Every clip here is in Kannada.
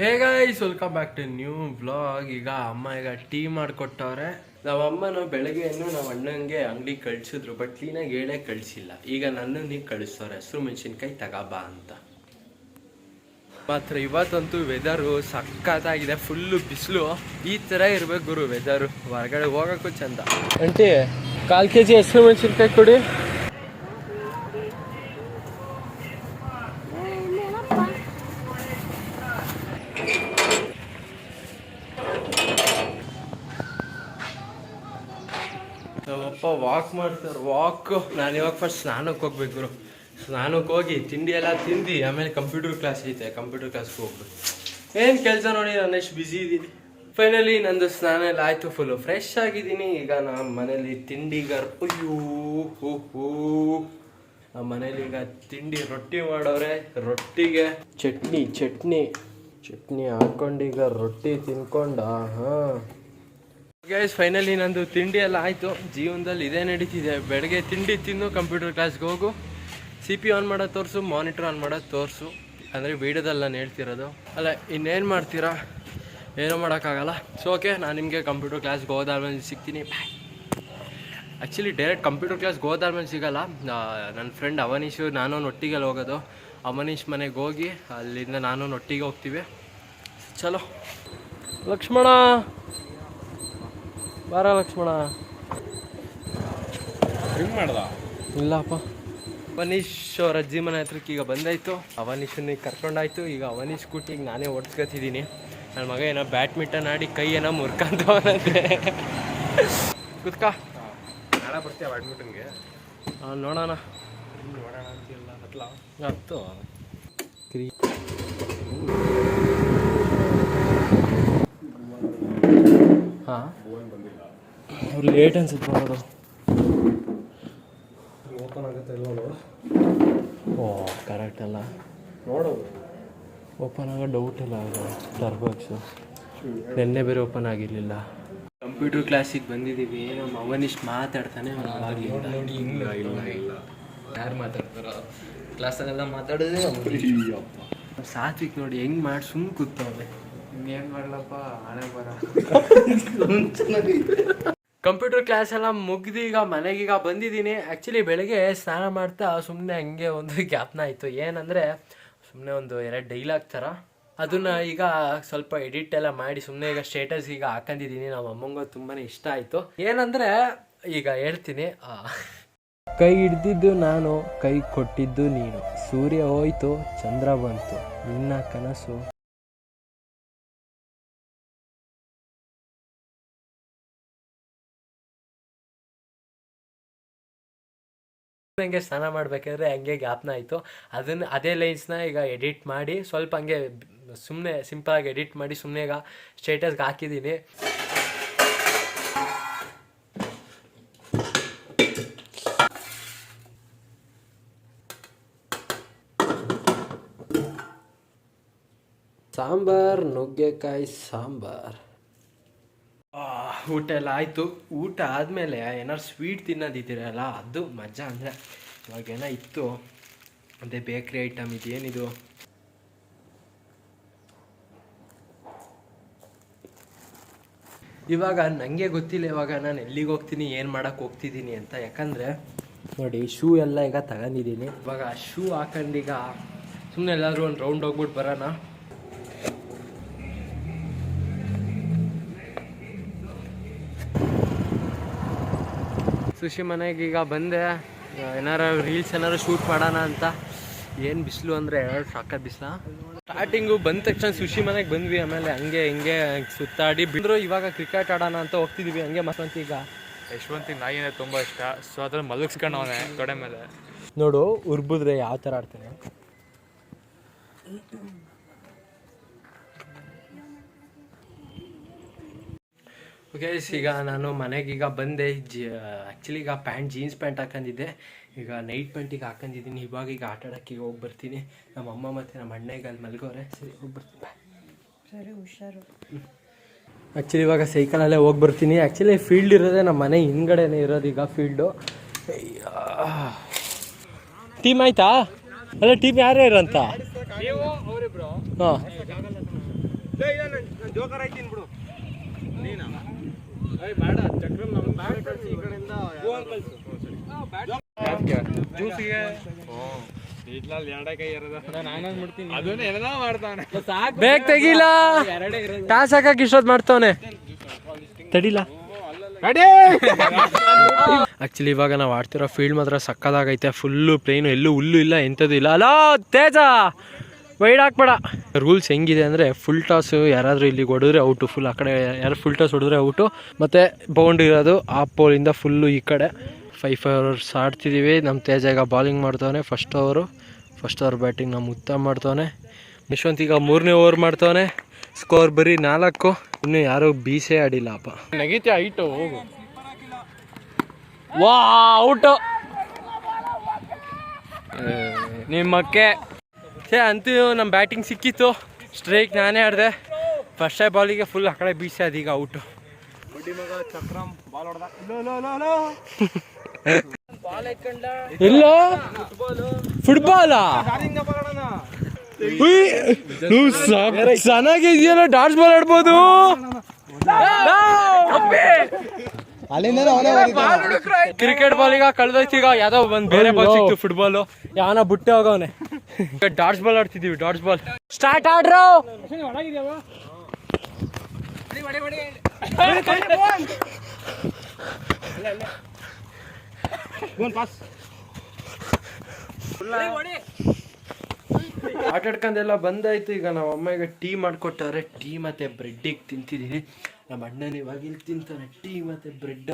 Hey guys welcome back to new blog ಈಗ ಅಮ್ಮ ಈಗ ಟೀ ಮಾಡಿಕೊಟ್ಟವ್ರೆ. ನಾವು ಅಮ್ಮನ ಬೆಳಗ್ಗೆಯನ್ನು ನಮ್ಮ ನಾವು ಅಣ್ಣಂಗೆ ಅಂಗಡಿ ಕಳ್ಸಿದ್ರು ಬಟ್ ಕ್ಲೀನಾಗಿ ಹೇಳೇ ಕಳ್ಸಿಲ್ಲ. ಈಗ ನನ್ನನ್ನು ಕಳಿಸ್ತವ್ರೆ ಹಸಿರು ಮೆಣಸಿನ್ಕಾಯಿ ತಗೋಬಾ ಅಂತ. ಮಾತ್ರ ಇವತ್ತಂತೂ ವೆದರು ಸಖತ್ತಾಗಿದೆ ಫುಲ್ಲು ಬಿಸಿಲು. ಈ ಥರ ಇರಬೇಕು ಗುರು ವೆದರು ಹೊರಗಡೆ ಹೋಗೋಕ್ಕೂ ಚಂದ. ಅಂಟಿ ಕಾಲು ಕೆ ಜಿ ಹಸಿರು ಮೆಣಸಿನ್ಕಾಯಿ ಕೊಡಿ. ನಮ್ಮಪ್ಪ ವಾಕ್ ಮಾಡ್ತಾರೆ ವಾಕ್ ನಾನು ಇವಾಗ ಫಸ್ಟ್ ಸ್ನಾನಕ್ಕೆ ಹೋಗ್ಬೇಕು ಸ್ನಾನಕ್ಕೆ ಹೋಗಿ ತಿಂಡಿ ಎಲ್ಲ ತಿಂದು, ಆಮೇಲೆ ಕಂಪ್ಯೂಟರ್ ಕ್ಲಾಸ್ ಐತೆ ಕಂಪ್ಯೂಟರ್ ಕ್ಲಾಸ್ಗೆ ಹೋಗ್ಬೇಕು. ಏನು ಕೆಲಸ ನೋಡಿ, ನಾನು ಎಷ್ಟು ಬ್ಯುಸಿ ಇದ್ದೀನಿ. ಫೈನಲಿ ನಂದು ಸ್ನಾನ ಎಲ್ಲ ಆಯಿತು ಫುಲ್ಲು ಫ್ರೆಶ್ ಆಗಿದ್ದೀನಿ. ಈಗ ನಮ್ಮ ಮನೇಲಿ ತಿಂಡಿಗಾರ ಅಯ್ಯೋ, ಹೋ, ಹೂ. ನಮ್ಮ ಮನೇಲಿ ಈಗ ತಿಂಡಿ ರೊಟ್ಟಿ ಮಾಡೋರೆ, ರೊಟ್ಟಿಗೆ. ಚಟ್ನಿ ಚಟ್ನಿ. ಚಟ್ನಿ ಹಾಕೊಂಡೀಗ ರೊಟ್ಟಿ ತಿನ್ಕೊಂಡ, ಹಾಂ. ಗೈಸ್ ಫೈನಲಿ ನಂದು ತಿಂಡಿ ಎಲ್ಲ ಆಯಿತು. ಜೀವನದಲ್ಲಿ ಇದೇ ನಡೀತಿದೆ. ಬೆಳಗ್ಗೆ ತಿಂಡಿ ತಿನ್ನು ಕಂಪ್ಯೂಟರ್ ಕ್ಲಾಸ್ಗೆ ಹೋಗು. ಸಿ ಪಿ ಆನ್ ಮಾಡೋದು ತೋರಿಸು. ಮಾನಿಟರ್ ಆನ್ ಮಾಡೋದು ತೋರಿಸು. ಅಂದರೆ ವೀಡಿಯೋದಲ್ಲಿ ನಾನು ಹೇಳ್ತಿರೋದು. ಅಲ್ಲ, ಇನ್ನೇನು ಮಾಡ್ತೀರಾ? ಏನೂ ಮಾಡೋಕ್ಕಾಗಲ್ಲ. ಸೊ ಓಕೆ ನಾನು ನಿಮಗೆ ಕಂಪ್ಯೂಟರ್ ಕ್ಲಾಸ್ಗೆ ಹೋದಾದ್ಮೇಲೆ ಸಿಗ್ತೀನಿ. ಆ್ಯಕ್ಚುಲಿ ಡೈರೆಕ್ಟ್ ಕಂಪ್ಯೂಟರ್ ಕ್ಲಾಸ್ಗೆ ಹೋದಾದ್ಮೇಲೆ ಸಿಗಲ್ಲ. ನನ್ನ ಫ್ರೆಂಡ್ ಅವನೀಶು, ನಾನು ಒಟ್ಟಿಗೆಲ್ಲ ಹೋಗೋದು. ಅವನೀಶ್ ಮನೆಗೆ ಹೋಗಿ, ಅಲ್ಲಿಂದ ನಾನು ಒಟ್ಟಿಗೆ ಹೋಗ್ತೀವಿ. ಚಲೋ. ಲಕ್ಷ್ಮಣ! ಬಾರ ಲಕ್ಷ್ಮಣ. ಡ್ರಿಂಕ್ ಮಾಡ್ದ? ಇಲ್ಲಪ್ಪ. ಅವನೀಶ್ ಅವರ ಅಜ್ಜಿ ಮನೆ ಹತ್ರಕ್ಕೆ ಈಗ ಬಂದಾಯ್ತು. ಅವನೀಶನ್ನ ಕರ್ಕೊಂಡಾಯ್ತು. ಈಗ ಅವನೀಶ್ ಸ್ಕೂಟಿಗೆ ನಾನೇ ಓಡಿಸ್ಕೊತಿದ್ದೀನಿ ನನ್ನ ಮಗ ಏನೋ ಬ್ಯಾಡ್ಮಿಂಟನ್ ಆಡಿ ಕೈ ಏನೋ ಮುರ್ಕಂತವನಂತೆ. ಕುತ್ಕ. ನಾಳೆ ಬರ್ತೀಯ ಬ್ಯಾಡ್ಮಿಂಟನ್ಗೆ ನೋಡೋಣ. ನೋಡೋಣ ಅಂತಿಲ್ಲ ಹತ್ತಲ ಹತ್ತು. ಕ್ರೀ ಹಾಂ. ಬಂದಿಲ್ಲ. ಅವ್ರು ಲೇಟ್ ಅನ್ಸುತ್ತೆ ಬರೋದು ಓಪನ್ ಆಗುತ್ತೆ ಇಲ್ಲ ನೋಡು. ಓ ಕರೆಕ್ಟ್ ಅಲ್ಲ. ನೋಡೋದು ಓಪನ್ ಆಗೋ ಡೌಟ್ ಇಲ್ಲ ಅದು ಟರ್ಬಕ್ಸು ನಿನ್ನೆ ಬೇರೆ ಓಪನ್ ಆಗಿರಲಿಲ್ಲ. ಕಂಪ್ಯೂಟರ್ ಕ್ಲಾಸಿಗೆ ಬಂದಿದ್ದೀವಿ ನಮ್ಮ ಅವನಿಷ್ಟು ಮಾತಾಡ್ತಾನೆ ನೋಡಿ ಇಲ್ಲ ಇಲ್ಲ ಇಲ್ಲ. ಯಾರು ಮಾತಾಡ್ತಾರ? ಕ್ಲಾಸಲ್ಲೆಲ್ಲ ಮಾತಾಡೋದೇ ಸಾತ್ವಿಕ್ ನೋಡಿ ಹೆಂಗ್ ಮಾಡಿ ಸುಮ್ಮನೆ ಕೂತವ್ರೆ ಕಂಪ್ಯೂಟರ್ ಕ್ಲಾಸ್ ಎಲ್ಲ ಮುಗ್ದು ಈಗ ಮನೆಗೀಗ ಬಂದಿದ್ದೀನಿ. ಆ್ಯಕ್ಚುಲಿ ಬೆಳಗ್ಗೆ ಸ್ನಾನ ಮಾಡ್ತಾ ಸುಮ್ಮನೆ ಹಂಗೆ ಒಂದು ಗ್ಯಾಪ್ನ ಆಯಿತು. ಏನಂದರೆ ಸುಮ್ಮನೆ ಒಂದು ಎರಡು ಡೈಲಾಗ್ ಥರ. ಅದನ್ನ ಈಗ ಸ್ವಲ್ಪ ಎಡಿಟ್ ಎಲ್ಲ ಮಾಡಿ ಸುಮ್ಮನೆ ಈಗ ಸ್ಟೇಟಸ್ ಈಗ ಹಾಕೊಂಡಿದ್ದೀನಿ. ನಮ್ಮ ಅಮ್ಮಂಗೂ ತುಂಬಾ ಇಷ್ಟ ಆಯಿತು. ಏನಂದರೆ, ಈಗ ಹೇಳ್ತೀನಿ. ಕೈ ಹಿಡ್ದಿದ್ದು ನಾನು, ಕೈ ಕೊಟ್ಟಿದ್ದು ನೀನು. ಸೂರ್ಯ ಹೋಯ್ತು, ಚಂದ್ರ ಬಂತು. ನಿನ್ನ ಕನಸು ಹಂಗೆ ಸ್ನಾನ ಮಾಡ್ಬೇಕಾದ್ರೆ ಹಂಗೆ ಗ್ಯಾಪ್ನ ಆಯಿತು. ಅದನ್ನ ಅದೇ ಲೈನ್ಸ್ನ ಈಗ ಎಡಿಟ್ ಮಾಡಿ ಸ್ವಲ್ಪ ಹಂಗೆ ಸುಮ್ಮನೆ ಸಿಂಪಲಾಗಿ ಎಡಿಟ್ ಮಾಡಿ ಸುಮ್ಮನೆ ಈಗ ಸ್ಟೇಟಸ್ಗೆ ಹಾಕಿದ್ದೀನಿ ಸಾಂಬಾರ್, ನುಗ್ಗೆಕಾಯಿ, ಸಾಂಬಾರ್. ಊಟ ಎಲ್ಲ ಆಯಿತು. ಊಟ ಆದಮೇಲೆ ಏನಾರು ಸ್ವೀಟ್ ತಿನ್ನೋದಿದ್ದೀರಲ್ಲ ಅದು ಮಜಾ ಅಂದರೆ ಇವಾಗ ಏನೋ ಇತ್ತು. ಅದೇ ಬೇಕ್ರಿ ಐಟಮ್ ಇದೇನಿದು ಇವಾಗ ನನಗೆ ಗೊತ್ತಿಲ್ಲ, ಇವಾಗ ನಾನು ಎಲ್ಲಿಗೆ ಹೋಗ್ತೀನಿ, ಏನು ಮಾಡೋಕ್ಕೆ ಹೋಗ್ತಿದ್ದೀನಿ ಅಂತ. ಯಾಕಂದರೆ ನೋಡಿ ಶೂ ಎಲ್ಲ ಈಗ ತಗೊಂಡಿದ್ದೀನಿ ಇವಾಗ ಶೂ ಹಾಕೊಂಡೀಗ ಸುಮ್ಮನೆ ಎಲ್ಲಾದರೂ ಒಂದು ರೌಂಡ್ ಹೋಗ್ಬಿಟ್ಟು ಬರೋಣ. ಸುಶಿ ಮನೆಗೆ ಈಗ ಬಂದೆ. ಏನಾರ ರೀಲ್ಸ್ ಏನಾರು ಶೂಟ್ ಮಾಡೋಣ ಅಂತ. ಏನು ಬಿಸಿಲು ಅಂದರೆ ಸಾಕ ಬಿಸಿಲ? ಸ್ಟಾರ್ಟಿಂಗು ಬಂದ ತಕ್ಷಣ ಸುಶಿ ಮನೆಗೆ ಬಂದ್ವಿ. ಆಮೇಲೆ ಹಂಗೆ ಹಿಂಗೆ ಸುತ್ತಾಡಿ ಬಿಂದ್ರು ಇವಾಗ ಕ್ರಿಕೆಟ್ ಆಡೋಣ ಅಂತ ಹೋಗ್ತಿದ್ವಿ. ಹಂಗೆ ಮತ್ತಂತ ಈಗ. ಯಶವಂತಿಗೆ ನಾಯಿ ಅಂದರೆ ತುಂಬ ಇಷ್ಟ. ಸೊ ಅದ್ರಲ್ಲಿ ಮಲಗಿಸ್ಕೊಂಡವನೆ ತೊಡೆ ಮೇಲೆ. ನೋಡು ಉರ್ಬುದ್ರೆ ಯಾವ ಥರ ಆಡ್ತಾನೆ? ಓಕೆ ಈಗ ನಾನು ಮನೆಗೆ ಈಗ ಬಂದೆ. ಜಿ ಆ್ಯಕ್ಚುಲಿ ಈಗ ಪ್ಯಾಂಟ್ ಜೀನ್ಸ್ ಪ್ಯಾಂಟ್ ಹಾಕೊಂಡಿದ್ದೆ. ಈಗ ನೈಟ್ ಪ್ಯಾಂಟಿಗೆ ಹಾಕೊಂಡಿದ್ದೀನಿ. ಇವಾಗ ಈಗ ಆಟ ಆಡೋಕ್ಕೆ ಹೋಗಿ ಬರ್ತೀನಿ ನಮ್ಮ ಅಮ್ಮ ಮತ್ತು ನಮ್ಮ ಅಣ್ಣಗೆ ಅಲ್ಲಿ ಮಲ್ಗೋರೆ. ಸರಿ ಹೋಗಿ ಬರ್ತೀನಿ ಸರಿ ಹುಷಾರು. ಆ್ಯಕ್ಚುಲಿ ಇವಾಗ ಸೈಕಲಲ್ಲೇ ಹೋಗಿ ಬರ್ತೀನಿ ಆ್ಯಕ್ಚುಲಿ ಫೀಲ್ಡ್ ಇರೋದೇ ನಮ್ಮ ಮನೆ ಹಿಂದ್ಗಡೆನೇ ಇರೋದು ಈಗ ಫೀಲ್ಡು ಟೀಮ್ ಆಯ್ತಾ? ಅಲ್ಲ ಟೀಮ್ ಯಾರೇ ಅಂತ ಹಾಂ. ಜ್ಯೂಸಿಗೆ ಬೇಗ ತೆಗಿಲ್ಲ ಟಾಸ್ ಹಾಕಕ್ ಇಷ್ಟೊತ್ ಮಾಡ್ತವನೆ. ತಡಿಲ್ಲ ಆಕ್ಚುಲಿ ಇವಾಗ ನಾವು ಆಡ್ತಿರೋ ಫೀಲ್ಡ್ ಮಾತ್ರ ಸಕ್ಕದಾಗೈತೆ. ಫುಲ್ಲು ಪ್ಲೇನು ಎಲ್ಲೂ ಹುಲ್ಲು ಇಲ್ಲ ಎಂಥದ್ದು ಇಲ್ಲ. ಅಲೋ ತೇಜ! ವೈಡ್ ಹಾಕ್ಬೇಡ. ರೂಲ್ಸ್ ಹೆಂಗಿದೆ ಅಂದರೆ ಫುಲ್ ಟಾಸು ಯಾರಾದರೂ ಇಲ್ಲಿಗೆ ಹೊಡೆದ್ರೆ ಔಟು ಫುಲ್ ಆ ಕಡೆ ಯಾರು ಫುಲ್ ಟಾಸ್ ಹೊಡೆದ್ರೆ ಔಟು ಮತ್ತು ಬೌಂಡ್ ಇರೋದು ಆ ಪೋಲಿಂದ ಫುಲ್ಲು ಈ ಕಡೆ. ಫೈವ್ ಅವರ್ಸ್ ಆಡ್ತಿದ್ದೀವಿ ನಮ್ಮ ತೇಜ ಈಗ bowling ಮಾಡ್ತವನೆ. First over first over batting ನಮ್ಮ ಉತ್ತಮ ಮಾಡ್ತವನೆ. ಯಶವಂತ್ ಈಗ ಮೂರನೇ ಓವರ್ ಮಾಡ್ತವನೆ. ಸ್ಕೋರ್ ಬರೀ ನಾಲ್ಕು. ಇನ್ನು ಯಾರೂ ಬೀಸೇ ಆಡಿಲ್ಲ ಅಪ್ಪ. ನೆಗೆತಿ ಐಟು ಹೋಗು. ವಾ ಔಟು ನಿಮ್ಮಕ್ಕೆ ಛೇ ಅಂತೂ ನಮ್ಮ ಬ್ಯಾಟಿಂಗ್ ಸಿಕ್ಕಿತ್ತು. ಸ್ಟ್ರೈಕ್ ನಾನೇ ಆಡಿದೆ. ಫಸ್ಟ್ ಬಾಲಿಗೆ ಫುಲ್ ಆ ಕಡೆ ಬೀಸಿ ಅದೀಗ ಔಟು ಇಲ್ಲ? ಫುಟ್ಬಾಲಾ ಚೆನ್ನಾಗಿದೆಯಲ್ಲ ಡಾನ್ಸ್ ಬಾಲ್ ಆಡ್ಬೋದು. ಕ್ರಿಕೆಟ್ ಬಾಲಿಗ ಕಳ್ದೋಯ್ತು ಈಗ ಯಾವ್ದೋ ಒಂದ್ ಬೇರೆ ಬಾಲ್ ಸಿಕ್ತು ಫುಟ್ಬಾಲ್ ಯಾವನ ಬುಟ್ಟೆ ಹೋಗವನೆ. ಡಾಟ್ಸ್ ಬಾಲ್ ಆಡ್ತಿದೀವಿ ಡಾಟ್ಸ್ ಬಾಲ್ ಸ್ಟಾರ್ಟ್ ಆಡ್ರು! ಆಟ ಆಡ್ಕೊಂಡೆಲ್ಲ ಬಂದಾಯ್ತು, ಈಗ ನಮ್ಮ ಅಮ್ಮ ಈಗ ಟೀ ಮಾಡ್ಕೊಟ್ಟವ್ರೆ. ಟೀ ಮತ್ತೆ ಬ್ರೆಡ್ಡಿಗೆ ತಿಂತಿದೀನಿ. ನಮ್ಮ ಅಣ್ಣನ ಇವಾಗ ಇಲ್ಲಿ ತಿಂತಾನೆ ಟೀ ಮತ್ತೆ ಬ್ರೆಡ್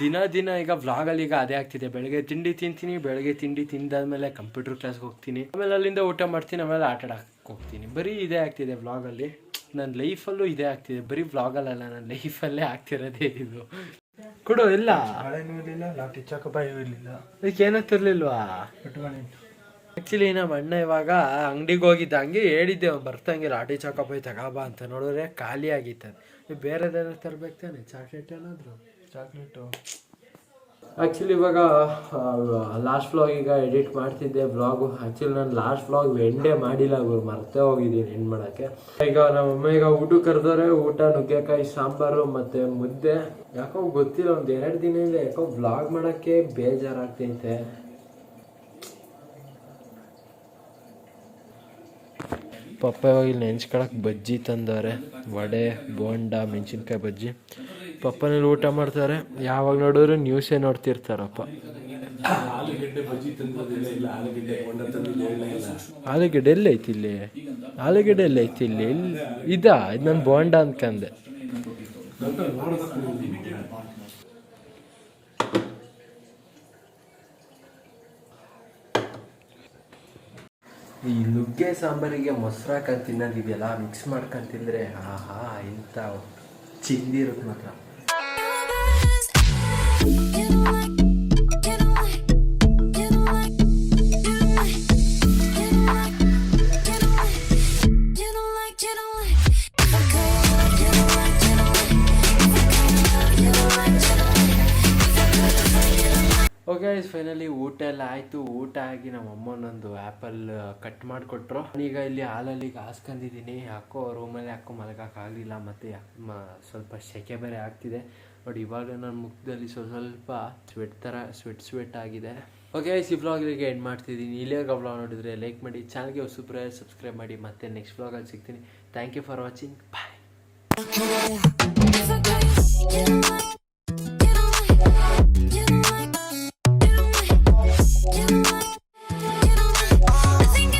ದಿನ ದಿನ ಈಗ ವ್ಲಾಗಲ್ಲಿ ಈಗ ಅದೇ ಆಗ್ತಿದೆ. ಬೆಳಗ್ಗೆ ತಿಂಡಿ ತಿಂತೀನಿ ಬೆಳಗ್ಗೆ ತಿಂಡಿ ತಿಂದಾದ್ಮೇಲೆ ಕಂಪ್ಯೂಟರ್ ಕ್ಲಾಸ್ಗೆ ಹೋಗ್ತೀನಿ. ಆಮೇಲೆ ಅಲ್ಲಿಂದ ಊಟ ಮಾಡ್ತೀನಿ ಆಮೇಲೆ ಆಟ ಆಡಕ್ಕೆ ಹೋಗ್ತೀನಿ. ಬರೀ ಇದೇ ಆಗ್ತಿದೆ ವ್ಲಾಗಲ್ಲಿ ನನ್ನ ಲೈಫಲ್ಲೂ ಇದೇ ಆಗ್ತಿದೆ. ಬರೀ ವ್ಲಾಗಲ್ಲಲ್ಲ ನನ್ನ ಲೈಫಲ್ಲೇ ಆಗ್ತಿರೋದೇ ಇದು. ಕೊಡು ಇಲ್ಲ. ಅದಕ್ಕೆ ಏನತ್ತಿರ್ಲಿಲ್ವಾ ಆಕ್ಚುಲಿ ನಮ್ಮ ಅಣ್ಣ ಇವಾಗ ಅಂಗಡಿಗೆ ಹೋಗಿದ್ದ ಹಂಗೆ ಹೇಳಿದ್ದೆ ಅವ್ನು ಬರ್ತಂಗೆ ಲಾಠಿ ಚಾಕಪಾಯಿ ತಗೋಬಾ ಅಂತ ನೋಡಿದ್ರೆ ಖಾಲಿ ಆಗಿತ್ತು ಬೇರೆದೇನಾದ್ರು ತರ್ಬೇಕು ತಾನೆ ಚಾಕ್ಲೇಟ್ ಏನಾದ್ರು ಚಾಕ್ಲೇಟು ಆ್ಯಕ್ಚುಲಿ ಇವಾಗ ಲಾಸ್ಟ್ ವ್ಲಾಗ್ ಈಗ ಎಡಿಟ್ ಮಾಡ್ತಿದ್ದೆ ವ್ಲಾಗು ಆ್ಯಕ್ಚುಲಿ ನಾನು ಲಾಸ್ಟ್ ವ್ಲಾಗ್ ಎಂಡೇ ಮಾಡಿಲ್ಲ ಗುರು, ಮರ್ತೇ ಹೋಗಿದ್ದೀನಿ ಎಂಡ್ ಮಾಡೋಕ್ಕೆ. ಈಗ ನಮ್ಮಮ್ಮ ಈಗ ಊಟ ಕರೆದವ್ರೆ, ಊಟ, ನುಗ್ಗೆಕಾಯಿ, ಸಾಂಬಾರು ಮತ್ತು ಮುದ್ದೆ. ಯಾಕೋ ಗೊತ್ತಿಲ್ಲ, ಒಂದು ಎರಡು ದಿನದಿಂದ ಯಾಕೋ ವ್ಲಾಗ್ ಮಾಡೋಕ್ಕೆ ಬೇಜಾರಾಗ್ತೈತೆ. ಪಪ್ಪ ಇವಾಗ ಇಲ್ಲಿ ನೆನ್ಸ್ಕೊಳಕ್ಕೆ ಬಜ್ಜಿ ತಂದವ್ರೆ. ವಡೆ, ಬೋಂಡ, ಮೆಣಸಿನ್ಕಾಯಿ ಬಜ್ಜಿ. ಪಪ್ಪನಲ್ಲಿ ಊಟ ಮಾಡ್ತಾರೆ. ಯಾವಾಗ ನೋಡಿದ್ರು ನ್ಯೂಸೇ ನೋಡ್ತಿರ್ತಾರಪ್ಪ. ಆಲೂಗಡ್ಡೆ ಎಲ್ಲ ಐತಿ ಇಲ್ಲಿ. ಆಲೂಗಡ್ಡೆ ಎಲ್ಲ ಐತಿ ಇಲ್ಲಿ. ಇದ ಇದಾ? ಇದು ನಾನು ಬೋಂಡ ಅನ್ಕಂದೆ ಈ ನುಗ್ಗೆ ಸಾಂಬಾರಿಗೆ ಮೊಸರು ಹಾಕೊಂಡು ತಿನ್ನೋದಿದೆಯಲ್ಲ ಮಿಕ್ಸ್ ಮಾಡ್ಕೊಂಡು ತಿಂದರೆ ಆಹಾ ಇಂಥ ಚಿಂದಿರುತ್ತೆ ಮಾತ್ರ. ಓಕೆ ಫೈನಲಿ ಊಟ ಎಲ್ಲ ಆಯಿತು. ಊಟ ಆಗಿ ನಮ್ಮ ಅಮ್ಮನೊಂದು ಆ್ಯಪಲ್ ಕಟ್ ಮಾಡಿಕೊಟ್ರು. ಈಗ ಇಲ್ಲಿ ಹಾಲಲ್ಲಿ ಈಗ ಹಾಸ್ಕೊಂಡಿದ್ದೀನಿ ಯಾಕೋ ರೂಮಲ್ಲಿ ಯಾಕೋ ಮಲಗೋಕ್ಕಾಗಲಿಲ್ಲ ಮತ್ತು ಸ್ವಲ್ಪ ಸೆಕೆ ಬೇರೆ ಆಗ್ತಿದೆ. ಬಟ್ ಇವಾಗ ನನ್ನ ಮುಖದಲ್ಲಿ ಸ್ವಲ್ಪ ಸ್ವಲ್ಪ ಸ್ವೆಟ್ ಥರ ಸ್ವೆಟ್ ಸ್ವೆಟ್ ಆಗಿದೆ. ಓಕೆ ಈ ವ್ಲಾಗಿಗೆ ಎಂಡ್ ಮಾಡ್ತಿದ್ದೀನಿ. ಇಲ್ಲೇ ವ್ಲಾಗ್ ನೋಡಿದರೆ ಲೈಕ್ ಮಾಡಿ. ಚಾನಲ್ಗೆ ಹೊಸಬ್ರೆ ಸಬ್ಸ್ಕ್ರೈಬ್ ಮಾಡಿ. ಮತ್ತೆ ನೆಕ್ಸ್ಟ್ ವ್ಲಾಗಲ್ಲಿ ಸಿಗ್ತೀನಿ. Thank you for watching bye